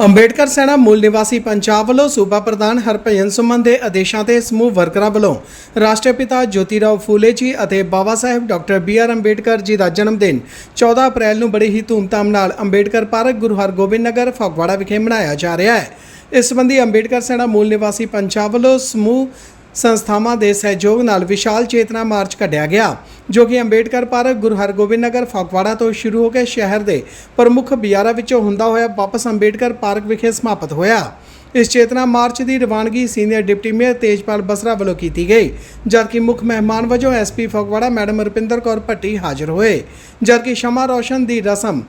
ਅੰਬੇਡਕਰ ਸੈਨਾ ਮੂਲ ਨਿਵਾਸੀ ਪੰਜਾਬ ਵੱਲੋਂ ਸੂਬਾ ਪ੍ਰਧਾਨ ਹਰਭਜਨ ਸੁਮਨ ਦੇ ਆਦੇਸ਼ਾਂ ਤੇ ਸਮੂਹ ਵਰਕਰਾਂ ਵੱਲੋਂ ਰਾਸ਼ਟਰਪਿਤਾ ਜੋਤੀਰਾਓ ਫੂਲੇ ਜੀ ਅਤੇ Baba Saheb doctor B R Ambedkar ji ਦਾ ਜਨਮ ਦਿਨ 14 ਅਪ੍ਰੈਲ ਨੂੰ ਬੜੀ ਹੀ ਧੂਮਧਾਮ ਨਾਲ ਅੰਬੇਡਕਰ ਪਾਰਕ ਗੁਰੂ ਹਰਗੋਬਿੰਦ ਨਗਰ ਫਗਵਾੜਾ ਵਿਖੇ ਮਨਾਇਆ ਜਾ ਰਿਹਾ ਹੈ। ਇਸ ਸੰਬੰਧੀ ਅੰਬੇਡਕਰ ਸੈਨਾ ਮੂਲ ਨਿਵਾਸੀ ਪੰਜਾਬ ਵੱਲੋਂ ਸਮੂਹ ਸੰਸਥਾਵਾਂ ਦੇ ਸਹਿਯੋਗ ਨਾਲ ਵਿਸ਼ਾਲ ਚੇਤਨਾ ਮਾਰਚ ਕੱਢਿਆ ਗਿਆ। ਜੋ ਕਿ ਅੰਬੇਡਕਰ ਪਾਰਕ ਗੁਰੂ ਹਰਗੋਬਿੰਦ ਨਗਰ ਫਗਵਾੜਾ ਤੋਂ ਸ਼ੁਰੂ ਹੋ ਕੇ ਸ਼ਹਿਰ ਦੇ ਪ੍ਰਮੁੱਖ ਬਾਜ਼ਾਰਾਂ ਵਿੱਚੋਂ ਹੁੰਦਾ ਹੋਇਆ ਵਾਪਸ ਅੰਬੇਡਕਰ ਪਾਰਕ ਵਿਖੇ ਸਮਾਪਤ ਹੋਇਆ। ਇਸ ਚੇਤਨਾ ਮਾਰਚ ਦੀ ਰਵਾਨਗੀ senior deputy mayor Tejpal Basra ਵੱਲੋਂ ਕੀਤੀ ਗਈ, ਜਦਕਿ ਮੁੱਖ ਮਹਿਮਾਨ ਵਜੋਂ ਐਸਪੀ ਫਗਵਾੜਾ ਮੈਡਮ ਰੁਪਿੰਦਰ ਕੌਰ ਭੱਟੀ ਹਾਜ਼ਰ ਹੋਏ, ਜਦਕਿ ਸ਼ਮਾ ਰੋਸ਼ਨ ਦੀ ਰਸਮ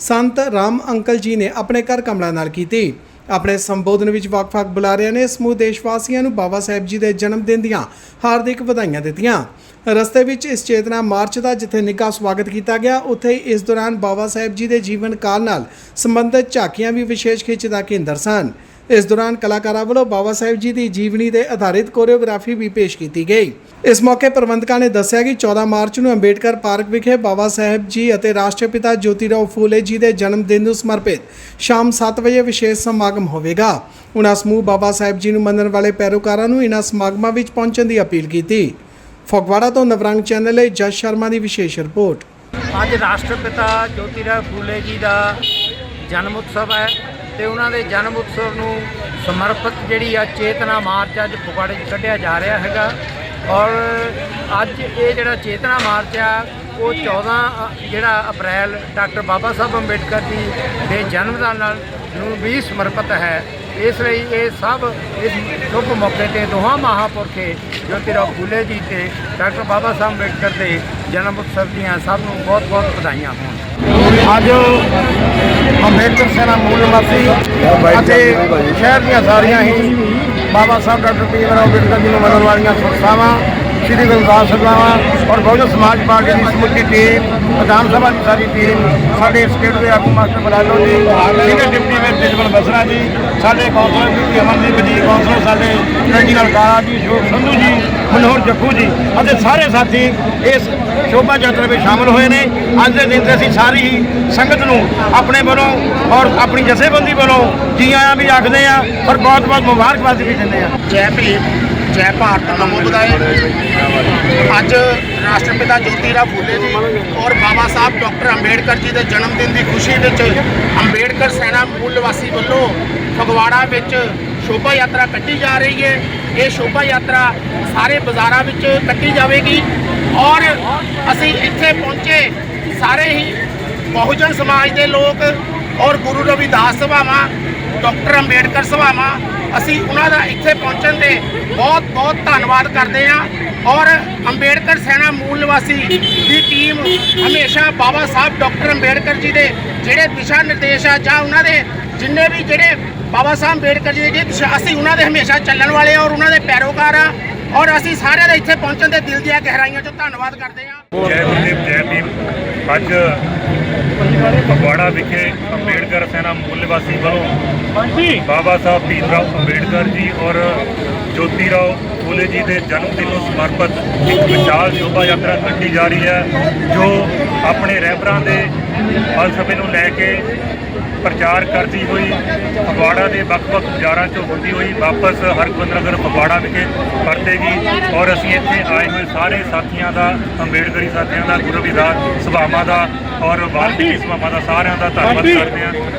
ਸੰਤ ਰਾਮ ਅੰਕਲ ਜੀ ਨੇ ਆਪਣੇ ਘਰ ਕਮਲਾ ਨਾਲ ਕੀਤੀ। ਆਪਣੇ ਸੰਬੋਧਨ ਵਿੱਚ ਵੱਖ-ਵੱਖ ਬੁਲਾਰਿਆਂ ਨੇ ਸਮੂਹ ਦੇਸ਼ ਵਾਸੀਆਂ ਨੂੰ ਬਾਬਾ ਸਾਹਿਬ ਜੀ ਦੇ ਜਨਮ ਦਿਨ ਦੀਆਂ ਹਾਰਦਿਕ ਵਧਾਈਆਂ ਦਿੱਤੀਆਂ। ਰਸਤੇ ਵਿੱਚ ਇਸ ਚੇਤਨਾ ਮਾਰਚ ਦਾ, ਜਿੱਥੇ ਨਿੱਘਾ ਸਵਾਗਤ ਕੀਤਾ ਗਿਆ, ਉੱਥੇ ਹੀ ਇਸ ਦੌਰਾਨ ਬਾਬਾ ਸਾਹਿਬ ਜੀ ਦੇ ਜੀਵਨ ਕਾਲ ਨਾਲ ਸੰਬੰਧਿਤ ਝਾਕੀਆਂ ਵੀ ਵਿਸ਼ੇਸ਼ ਖਿੱਚ ਦਾ ਕੇਂਦਰ ਸਨ। ਇਸ ਦੌਰਾਨ ਕਲਾਕਾਰਾਂ ਵੱਲੋਂ ਬਾਬਾ ਸਾਹਿਬ ਜੀ ਦੀ ਜੀਵਨੀ ਤੇ ਆਧਾਰਿਤ ਕੋਰੀਓਗ੍ਰਾਫੀ ਵੀ ਪੇਸ਼ ਕੀਤੀ ਗਈ। ਇਸ ਮੌਕੇ ਪ੍ਰਬੰਧਕਾਂ ਨੇ ਦੱਸਿਆ ਕਿ 14 ਮਾਰਚ ਨੂੰ ਅੰਬੇਡਕਰ ਪਾਰਕ ਵਿਖੇ ਬਾਬਾ ਸਾਹਿਬ ਜੀ ਅਤੇ ਰਾਸ਼ਟਰਪਿਤਾ ਜੋਤੀਰਾਓ ਫੂਲੇ ਜੀ ਦੇ ਜਨਮ ਦਿਨ ਨੂੰ ਸਮਰਪਿਤ ਸ਼ਾਮ 7 ਵਜੇ ਵਿਸ਼ੇਸ਼ ਸਮਾਗਮ ਹੋਵੇਗਾ। ਉਹਨਾਂ ਸਮੂਹ ਬਾਬਾ ਸਾਹਿਬ ਜੀ ਨੂੰ ਮੰਨਣ ਵਾਲੇ ਪੈਰੋਕਾਰਾਂ ਨੂੰ ਇਹਨਾਂ ਸਮਾਗਮਾਂ ਵਿੱਚ ਪਹੁੰਚਣ ਦੀ ਅਪੀਲ ਕੀਤੀ। ਫਗਵਾੜਾ ਤੋਂ ਨਵਰੰਗ ਚੈਨਲ ਲਈ ਜਸ ਸ਼ਰਮਾ ਦੀ ਵਿਸ਼ੇਸ਼ ਰਿਪੋਰਟ। ਅੱਜ ਰਾਸ਼ਟਰਪਿਤਾ ਜੋਤੀਰਾ ਫੂਲੇ ਜੀ ਦਾ ਜਨਮ ਉਤਸਵ ਹੈ ਤੇ ਉਹਨਾਂ ਦੇ ਜਨਮ ਉਤਸਵ ਨੂੰ ਸਮਰਪਿਤ ਜਿਹੜੀ ਆ ਚੇਤਨਾ ਮਾਰਚ ਅੱਜ ਫਗਵਾੜੇ 'ਚ ਕੱਢਿਆ ਜਾ ਰਿਹਾ ਹੈਗਾ। ਔਰ ਅੱਜ ਇਹ ਜਿਹੜਾ ਚੇਤਨਾ ਮਾਰਚ ਆ ਉਹ 14 ਅ- ਜਿਹੜਾ ਅਪ੍ਰੈਲ ਡਾਕਟਰ ਬਾਬਾ ਸਾਹਿਬ ਅੰਬੇਡਕਰ ਜੀ ਦੇ ਜਨਮ ਦਾ ਨਾਲ ਨੂੰ ਵੀ ਸਮਰਪਿਤ ਹੈ। ਇਸ ਲਈ ਇਹ ਸਭ ਇਸ ਸ਼ੁਭ ਮੌਕੇ ਤੇ ਦੋਹਾਂ ਮਹਾਪੁਰਖੇ ਜੋਤੀਰਾਓ ਫੂਲੇ ਜੀ ਤੇ ਡਾਕਟਰ ਬਾਬਾ ਸਾਹਿਬ ਅੰਬੇਡਕਰ ਦੇ ਜਨਮ ਉਤਸਵ ਦੀਆਂ ਸਭ ਨੂੰ ਬਹੁਤ-ਬਹੁਤ ਵਧਾਈਆਂ ਹੋਣ। ਅੱਜ ਅੰਬੇਡਕਰ ਸੈਨਾ ਮੂਲ ਨਿਵਾਸੀ ਅਤੇ ਸ਼ਹਿਰ ਦੀਆਂ ਸਾਰੀਆਂ ਹੀ Baba Saheb doctor P R Ambedkar ji ਨੂੰ ਮੰਨਣ ਵਾਲੀਆਂ ਸੰਸਥਾਵਾਂ ਸ਼੍ਰੀ ਗੁਰਦਾਸ ਸਭਾਵਾਂ ਔਰ ਬਹੁਜਨ ਸਮਾਜ ਪਾਰਟੀ ਦੀ ਸਮੁੱਚੀ ਟੀਮ ਵਿਧਾਨ ਸਭਾ ਦੀ ਸਾਰੀ ਟੀਮ, ਸਾਡੇ ਸਟੇਟ ਦੇ ਆਗੂ master Balalo ji, senior deputy mayor Tejwal Basra ji, ਸਾਡੇ ਕੌਂਸਲਰ ਜੀ ਅਮਨਦੀਪ ਜੀ, ਕੌਂਸਲਰ ਸਾਡੇ ਰਣਜੀਤ ਕਾਲਾ ਜੀ, ਸ਼ੋਕ ਸੰਧੂ ਜੀ, ਮਨੋਹਰ ਜੱਖੂ ਜੀ ਅਤੇ ਸਾਰੇ ਸਾਥੀ ਇਸ ਸ਼ੋਭਾ ਯਾਤਰਾ ਵਿੱਚ ਸ਼ਾਮਲ ਹੋਏ ਨੇ। ਅੱਜ ਦੇ ਦਿਨ ਤੇ ਅਸੀਂ ਸਾਰੀ ਹੀ ਸੰਗਤ ਨੂੰ ਆਪਣੇ ਵੱਲੋਂ ਔਰ ਆਪਣੀ ਜਥੇਬੰਦੀ ਵੱਲੋਂ ਜੀ ਆਇਆਂ ਵੀ ਆਖਦੇ ਆ ਔਰ ਬਹੁਤ ਬਹੁਤ ਮੁਬਾਰਕਬਾਦ ਵੀ ਦਿੰਦੇ ਆ ਜੈ ਭੀਮ। ਜੈ ਭਾਰਤ ਨਮੋ ਬੁਦਾਏ ਅੱਜ ਰਾਸ਼ਟਰਪਿਤਾ ਜੋਤੀਰਾਓ ਫੂਲੇ ਜੀ ਔਰ ਬਾਬਾ ਸਾਹਿਬ ਡਾਕਟਰ ਅੰਬੇਡਕਰ ਜੀ ਦੇ ਜਨਮ ਦਿਨ ਦੀ ਖੁਸ਼ੀ ਵਿੱਚ ਅੰਬੇਡਕਰ ਸੈਨਾ ਮੂਲ ਵਾਸੀ ਵੱਲੋਂ ਫਗਵਾੜਾ ਵਿੱਚ ਸ਼ੋਭਾ ਯਾਤਰਾ ਕੱਢੀ ਜਾ ਰਹੀ ਹੈ। ਇਹ ਸ਼ੋਭਾ ਯਾਤਰਾ ਸਾਰੇ ਬਾਜ਼ਾਰਾਂ ਵਿੱਚ ਕੱਢੀ ਜਾਵੇਗੀ ਔਰ ਅਸੀਂ ਇੱਥੇ ਪਹੁੰਚੇ ਸਾਰੇ ਹੀ ਬਹੁਜਨ ਸਮਾਜ ਦੇ ਲੋਕ ਔਰ ਗੁਰੂ ਰਵਿਦਾਸ ਸਭਾਵਾਂ, ਡਾਕਟਰ ਅੰਬੇਡਕਰ ਸਭਾਵਾਂ ਅਸੀਂ ਉਹਨਾਂ ਦਾ ਇੱਥੇ ਪਹੁੰਚਣ ਤੇ ਬਹੁਤ ਬਹੁਤ ਧੰਨਵਾਦ ਕਰਦੇ ਹਾਂ। ਔਰ ਅੰਬੇਡਕਰ ਸੈਨਾ ਮੂਲ ਨਿਵਾਸੀ ਦੀ ਟੀਮ ਹਮੇਸ਼ਾ ਬਾਬਾ ਸਾਹਿਬ ਡਾਕਟਰ ਅੰਬੇਡਕਰ ਜੀ ਦੇ ਜਿਹੜੇ ਦਿਸ਼ਾ ਨਿਰਦੇਸ਼ ਆ ਜਾਂ ਉਹਨਾਂ ਦੇ ਜਿੰਨੇ ਵੀ ਜਿਹੜੇ ਬਾਬਾ ਸਾਹਿਬ ਅੰਬੇਡਕਰ ਜੀ ਦੇ ਜਿਹੜੇ ਦਿਸ਼ਾ ਅਸੀਂ ਉਹਨਾਂ ਦੇ ਹਮੇਸ਼ਾ ਚੱਲਣ ਵਾਲੇ ਹਾਂ ਔਰ ਉਹਨਾਂ ਦੇ ਪੈਰੋਕਾਰ ਆ ਔਰ ਅਸੀਂ ਸਾਰਿਆਂ ਦੇ ਇੱਥੇ ਪਹੁੰਚਣ ਤੇ ਦਿਲ ਦੀਆਂ ਗਹਿਰਾਈਆਂ 'ਚੋਂ ਧੰਨਵਾਦ ਕਰਦੇ ਹਾਂ। ਜੈ ਗੁਰਦੇਵ, ਜੈ ਭੀਮ। ਅੱਜ ਫਗਵਾੜਾ ਵਿਖੇ ਅੰਬੇਡਕਰ ਸੈਨਾ ਮੂਲ ਨਿਵਾਸੀ ਵੱਲੋਂ ਬਾਬਾ ਸਾਹਿਬ ਭੀਮਰਾਓ ਅੰਬੇਡਕਰ ਜੀ ਔਰ ਜੋਤੀ ਰਾਓ ਫੂਲੇ ਜੀ ਦੇ ਜਨਮ ਦਿਨ ਨੂੰ ਸਮਰਪਿਤ ਇੱਕ ਵਿਸ਼ਾਲ ਸ਼ੋਭਾ ਯਾਤਰਾ ਕੱਢੀ ਜਾ ਰਹੀ ਹੈ ਜੋ ਆਪਣੇ ਰਹਿਬਰਾਂ ਦੇ ਫਲਸਫੇ ਨੂੰ ਲੈ ਕੇ ਪ੍ਰਚਾਰ ਕਰਦੀ ਹੋਈ ਫਗਵਾੜਾ ਦੇ ਵੱਖ-ਵੱਖ ਬਾਜ਼ਾਰਾਂ 'ਚੋਂ ਹੁੰਦੀ ਹੋਈ ਵਾਪਸ ਹਰਗੋਬਿੰਦ ਨਗਰ ਫਗਵਾੜਾ ਵਿਖੇ ਪਰਤੇਗੀ ਔਰ ਅਸੀਂ ਇੱਥੇ ਆਏ ਹੋਏ ਸਾਰੇ ਸਾਥੀਆਂ ਦਾ ਅੰਬੇਡਕਰੀ ਸਾਥੀਆਂ ਦਾ ਗੁਰੂ ਰਵਿਦਾਸ ਸਭਾਵਾਂ ਦਾ ਔਰ ਵਾਲਮੀਕੀ ਸਭਾਵਾਂ ਦਾ ਸਾਰਿਆਂ ਦਾ ਧੰਨਵਾਦ ਕਰਦੇ ਹਾਂ।